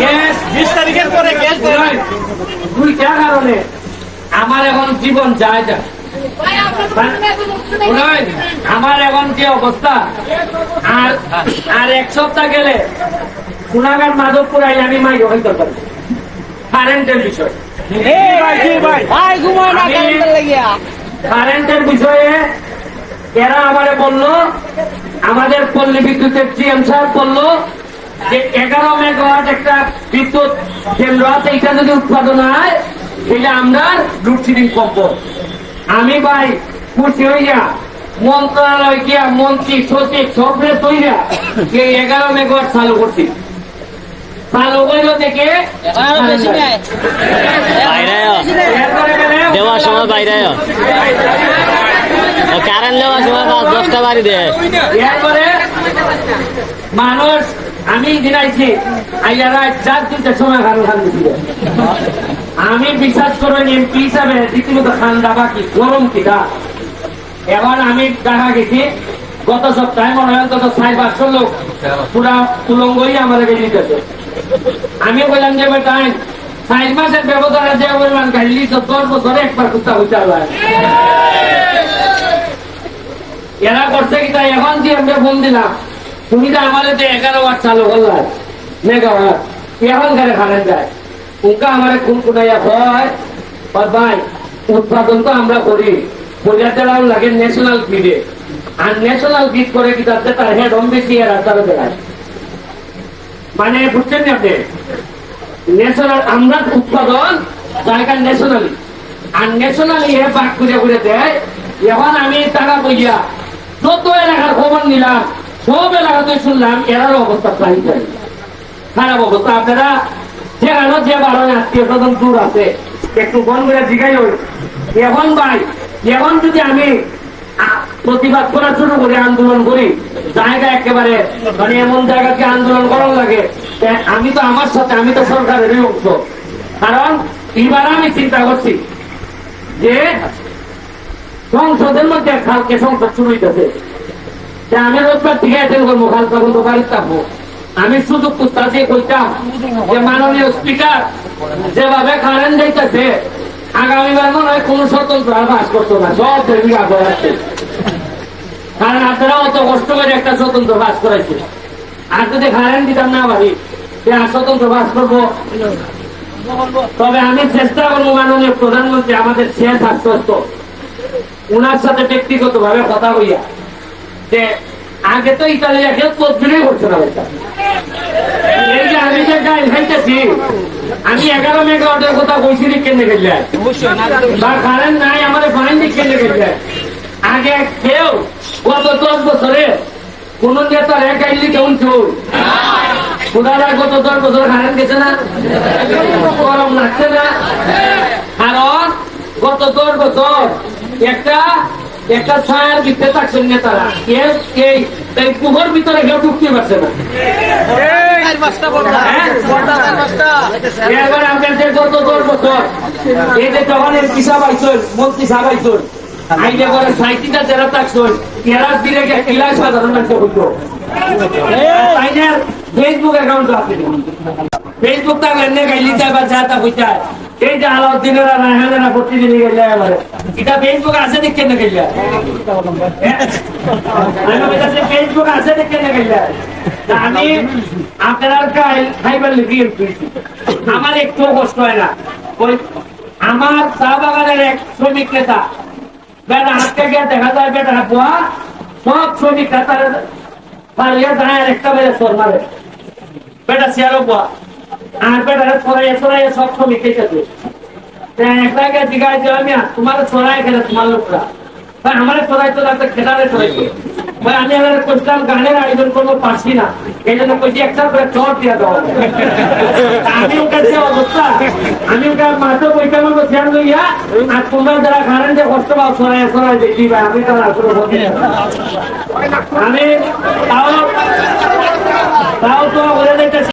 Gas বিশ তারিখের পরে গ্যাস দেয় না। কারণে? আমার এখন জীবন যায় যায় আমার এখন যে অবস্থা? আর আর এক সপ্তাহ গেলে সোনাগার মাধবপুর আইলে আমি মাই হইতে পারি। কারেন্টের বিষয়। কারেন্টের বিষয়ে এরা আমারে বলল আমাদের পল্লী বিদ্যুতের জিএম স্যার বলল যে এগারো মেগাওয়াট একটা বিদ্যুৎ কেন্দ্র আছে এটা যদি উৎপাদন হয় তাহলে আমরা লোডশেডিং কমব আমি ভাই খুশি হইয়া মন্ত্রণালয় গিয়া মন্ত্রী সচিব সবরে তৈরা এই এগারো মেগাওয়াট চালু করছি। চালু করল গেলে দেওয়ার সময় বাইরে কারেন্ট দেওয়ার সময় দশটা বাড়ি দেয় এরপরে মানুষ আমি দিনাইছি আইয়ারা চার তিনটা সময় খান খান দিছিল আমি বিশ্বাস করেন, এমপি হিসাবে রীতিমতো খান দাবা কি গরম কি দা? এবার আমি দেখা গেছি, গত সপ্তাহে মনে হয় অন্তত সাড়ে পাঁচশো লোক পুরা উলঙ্গই আমাদের দিতেছে আমি বললাম যে বেটাই সাইড মাসের ব্যবধানে যে পরিমাণ গাড়ি দশ বছরে একবার কুত্তা হইতে হবে এরা করছে কি তাই এখন দিয়ে আমরা ফোন দিলাম। তুমি তো আমাদের যে এগারো ওয়াট চালু করলাম মেগাওয়াট এখন ঘরে খানে যায় উনকা আমার কোন কোনাইয়া হয়? ভাই, উৎপাদন তো আমরা করি। বোঝা চালাও লাগে ন্যাশনাল গ্রিডে আর ন্যাশনাল গ্রিড করে কি তাতে তার হেড হোম বেশি আর তারা দেখায় মানে বুঝছেন না আপনি? ন্যাশনাল আমরা উৎপাদন জায়গা ন্যাশনালি আর ন্যাশনালি হে বাক করে করে দেয়। এখন আমি টাকা বইয়া যত এলাকার খবর নিলাম সব এলাকাতে শুনলাম এরারও অবস্থা প্রায় যায় খারাপ অবস্থা। আপনারা যে আরও যে বারো আত্মীয় স্বজন দূর আছে, একটু ফোন করে জিজ্ঞাই হই এখন ভাই, এখন যদি আমি প্রতিবাদ করা শুরু করি, আন্দোলন করি, জায়গা একেবারে মানে এমন জায়গাকে আন্দোলন করার লাগে আমি তো আমার সাথে, আমি তো সরকারেরই অংশ। কারণ এবার আমি চিন্তা করছি যে সংসদের মধ্যে কালকে সংসদ শুরু হইতেছে। আমি থেকে অ্যাটেন্ড করব কাল তখন তো বাড়িতে থাকব। আমি শুধু পুস্তাছি কইতাম যে মাননীয় স্পিকার যেভাবে কারেন্ট যাইতেছে আগামীবার মনে হয় কোন স্বতন্ত্র আর বাস করতো না, সব দেবী আগে রাখছে কারণ আপনারা অত কষ্ট করে একটা স্বতন্ত্র বাস করাইছে আর যদি কারেন্ট দিতাম না পারি যে আর স্বতন্ত্র বাস করব, তবে আমি চেষ্টা করব মাননীয় প্রধানমন্ত্রী আমাদের শেষ আশ্বস্ত ওনার সাথে ব্যক্তিগত ভাবে কথা হইয়া যে আগে তো ইতালিয়া কেউ তদবিরই করছে না এটা। এই যে আমি যে গাইল খাইতেছি আমি এগারো মেগাওয়াটের কথা কইছি নি কেন গেলে বা কারেন্ট নাই আমার ফাইন কেন গেলে আগে কেউ গত দশ বছরে কোন নেতার এক আইলি কেমন চোর কোথায় গত দশ বছর কারেন্ট গেছে না? গরম লাগছে না? কারণ গত দশ বছর একটা একটা ছায়ার ভিতরে থাকছেন নেতারা। এই কুহর ভিতরে কেউ ঢুকতে পারছে না। বর্ডা। হ্যাঁ? এবার আপনার যে গত দশ বছর এই যে তখন এমপি সাহেব মন্ত্রী সাহেব আইসন আইলে পরে সাইকিটা যারা থাকছেন এরা দিলে কিলা সাধারণ মানুষ হইতো তাইনের ফেসবুক অ্যাকাউন্ট আছে। ফেসবুক তা এনে গাইলি যায় বা যা তা বুঝায় এই যে আলাউদ্দিনের আর রায়হানের প্রতিদিন গেলে আমার। এটা ফেসবুক আছে দেখে না গেলে? ফেসবুক আছে দেখে না গেলে? আমি আপনার খাইবার লিখি আমার একটু কষ্ট হয় না। আমার চা বাগানের এক শ্রমিক নেতা, বেটা হাতকে গিয়ে দেখা যায় বেটা, বুয়া, সব শ্রমিক নেতার পালিয়ে আর একটা বেড়ে সর মারে। বেটা শিয়ারও বুয়া আমি তোমার ছড়াই খেলে তোমার লোকরা। যে অবস্থা, আমি ওকে মাত্র বইটা আর তোমরা যারা গানের যে কষ্ট পাও ছড়াই ছড়াই দেখি ভাই আমি আমি তাও তাও তো দিতেছি